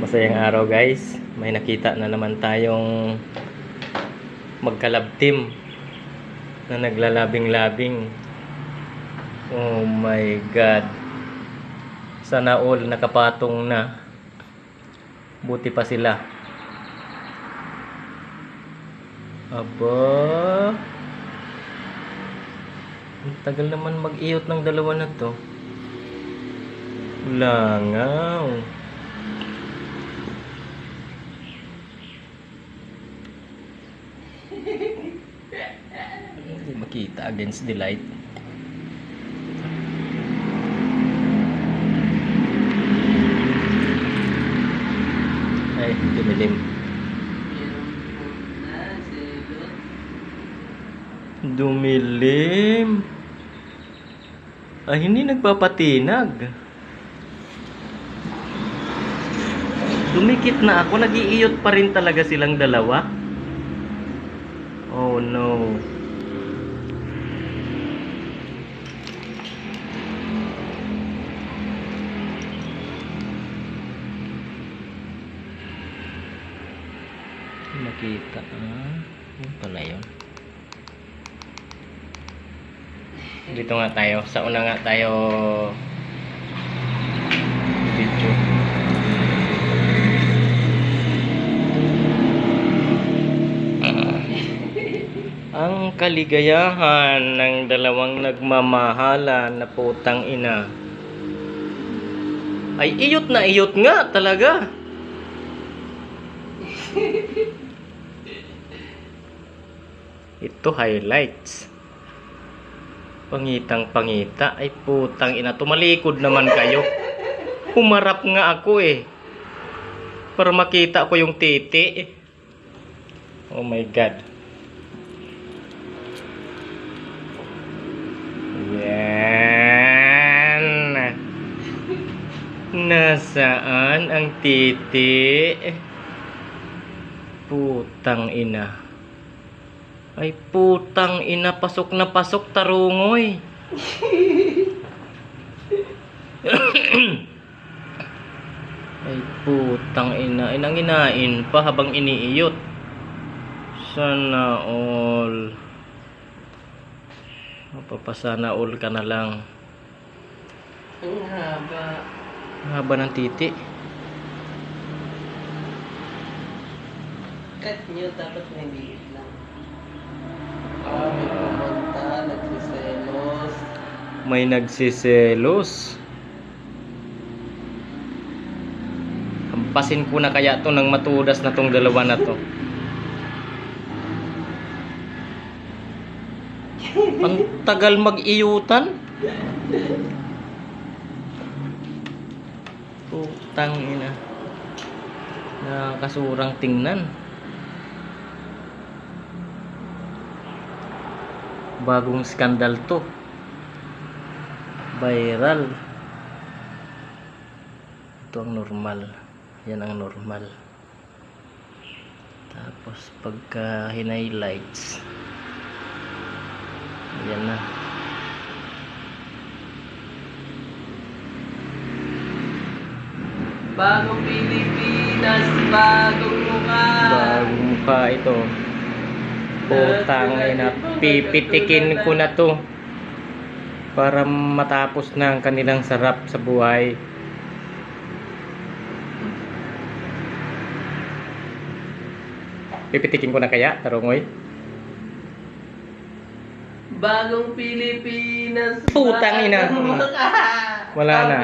Masayang araw guys. May nakita na naman tayong magkalab team na naglalabing-labing. Oh my God. Sana all nakapatong na. Buti pa sila. Aba. Ang tagal naman mag-iyot ng dalawa na to. Langaw. Hindi makita against the light. Ay, dumilim. Dumilim. Ay, hindi nagpapatinag. Dumikit na ako. Nag-iiyot pa rin talaga silang dalawa. Oh no. Nakita ah. Yun pala yun. Dito nga tayo. Sa una nga tayo Ang kaligayahan ng dalawang nagmamahalan na putang ina. Ay iyot na iyot nga talaga. Ito highlights. Pangitang pangita. Ay putang ina. Tumalikod naman kayo. Humarap nga ako eh. Para makita ko yung titi. Oh my God. Yan. Nasaan ang titi? Putang ina. Ay putang ina, pasok na pasok tarungoy. Ay putang ina, inang inain pa habang iniiyot. Sana all. Mapapasana all ka na lang. Ang haba. Haba ng titi. Cut nyo, dapat may liit lang. Ah, may pumunta, nagsiselos. May nagsiselos. Hampasin ko na kaya to ng matudas na tong dalawa na to. Ang tagal mag-iyutan. Putang ina. Nakakasurang tingnan. Bagong skandal to. Viral. Ito ang normal. Yan ang normal. Tapos pagka hinighlights. Yan na. Bagong Pilipinas, bagong mukha. Bagong mukha ito. Putang ina. Pipitikin ko na to. Para matapos na ang kanilang sarap sa buhay. Pipitikin ko na kaya, tarungoy? Bagong Pilipinas, Putang ina. Wala na.